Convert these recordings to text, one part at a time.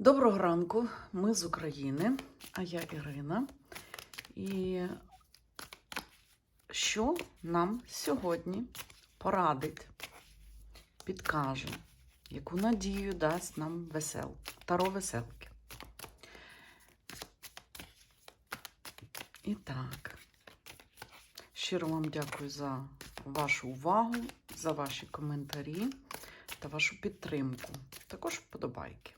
Доброго ранку, ми з України, а я Ірина. І що нам сьогодні порадить, підкаже, яку надію дасть нам весел, таро веселки. І так, щиро вам дякую за вашу увагу, за ваші коментарі та вашу підтримку. Також вподобайки.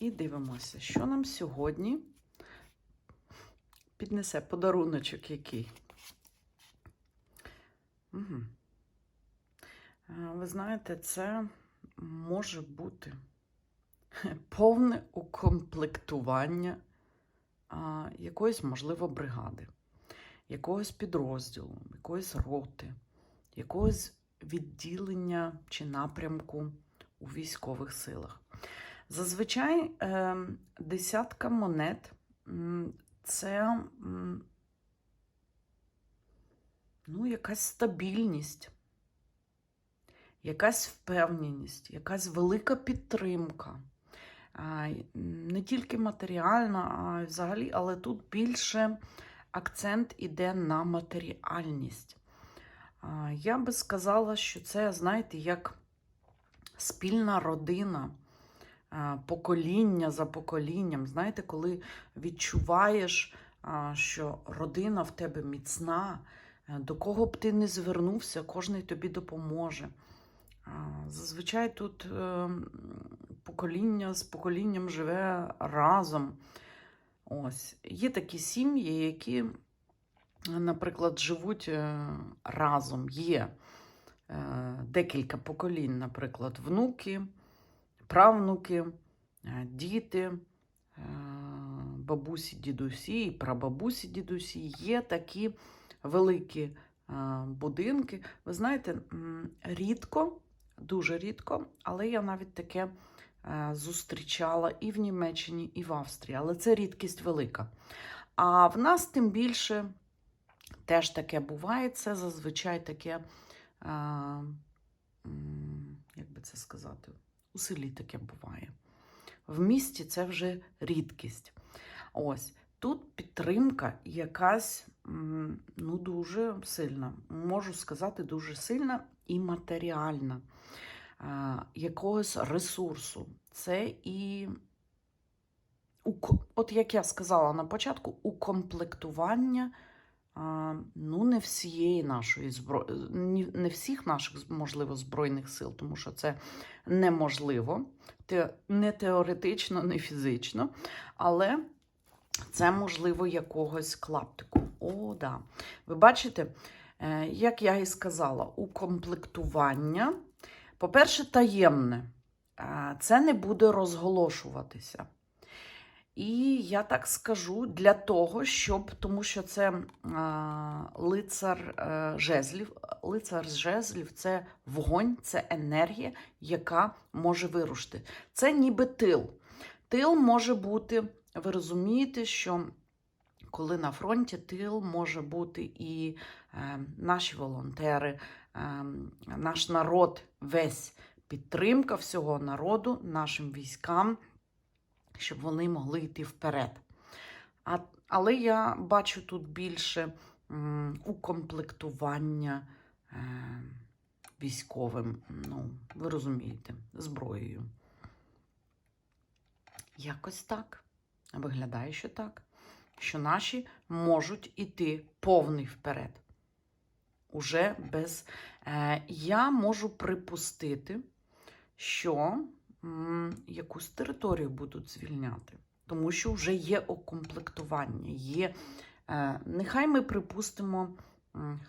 І дивимося, що нам сьогодні піднесе подаруночок який. Угу. Ви знаєте, це може бути повне укомплектування а, якоїсь, можливо, бригади, якогось підрозділу, якоїсь роти, якогось відділення чи напрямку у військових силах. Зазвичай е, десятка монет це ну, якась стабільність, якась впевненість, якась велика підтримка. Не тільки матеріальна, а взагалі, але тут більше акцент іде на матеріальність. Я би сказала, що це, знаєте, як спільна родина покоління за поколінням. Знаєте, коли відчуваєш, що родина в тебе міцна, е, до кого б ти не звернувся, кожен тобі допоможе. Зазвичай тут е, покоління з поколінням живе разом. Ось. Є такі сім'ї, які, наприклад, живуть е, разом. Є декілька поколінь, наприклад, внуки, правнуки, е, діти, е, бабусі, дідусі, і прабабусі, дідусі. Є такі великі е, будинки. Ви знаєте, рідко, дуже рідко, але я навіть таке зустрічала і в Німеччині, і в Австрії, але це рідкість велика. А в нас тим більше теж таке буває. Це зазвичай таке, як би це сказати, у селі таке буває. В місті це вже рідкість. Ось тут підтримка якась ну, дуже сильна. Можу сказати, дуже сильна і матеріальна. Якогось ресурсу. Це і, от як я сказала на початку, укомплектування ну, не всієї нашої збро... ні- не всіх наших, можливо, збройних сил, тому що це неможливо, не теоретично, не фізично, але це можливо якогось клаптику. О, да. Ви бачите, е, як я і сказала, укомплектування, по-перше, таємне. Е, Це не буде розголошуватися. І я так скажу для того, щоб, тому що це а, лицар е, жезлів. Лицар з жезлів це вогонь, це енергія, яка може вирушити. Це ніби тил. Тил може бути, ви розумієте, що коли на фронті тил може бути і е, наші волонтери, е, наш народ, весь підтримка всього народу, нашим військам щоб вони могли йти вперед. А, але я бачу тут більше м, укомплектування е, військовим, ну, ви розумієте, зброєю. Якось так. Виглядає, що так. Що наші можуть іти повний вперед. Уже без. Е, я можу припустити, що якусь територію будуть звільняти, тому що вже є окомплектування. Є, е, нехай ми припустимо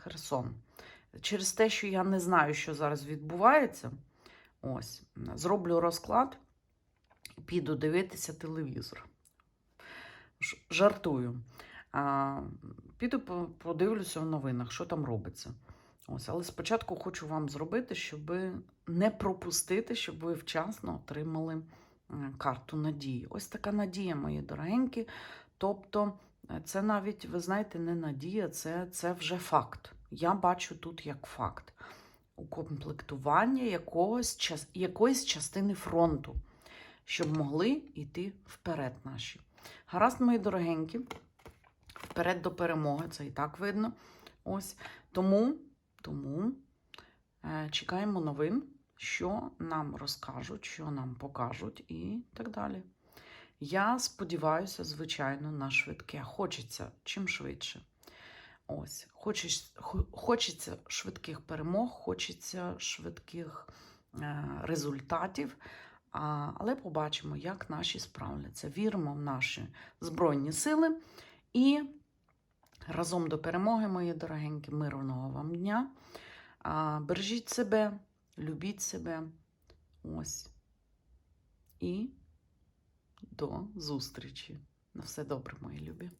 Херсон. Через те, що я не знаю, що зараз відбувається, ось, зроблю розклад піду дивитися телевізор. Жартую. Піду подивлюся в новинах, що там робиться. Ось, але спочатку хочу вам зробити, щоб не пропустити, щоб ви вчасно отримали карту надії. Ось така надія, мої дорогенькі. Тобто, е, це навіть, ви знаєте, не надія, це, це вже факт. Я бачу тут як факт укомплектування якогось, якоїсь частини фронту. щоб могли йти вперед наші. Гаразд, мої дорогенькі, вперед до перемоги, це і так видно. Ось. Тому, тому е, чекаємо новин, що нам розкажуть, що нам покажуть і так далі. Я сподіваюся, звичайно, на швидке. Хочеться чим швидше. Ось, хочеться, хочеться швидких перемог, хочеться швидких е, результатів. Але побачимо, як наші справляться. Віримо в наші Збройні сили і разом до перемоги, мої дорогенькі, мирного вам дня. Бережіть себе, любіть себе. Ось. І до зустрічі. На все добре, мої любі.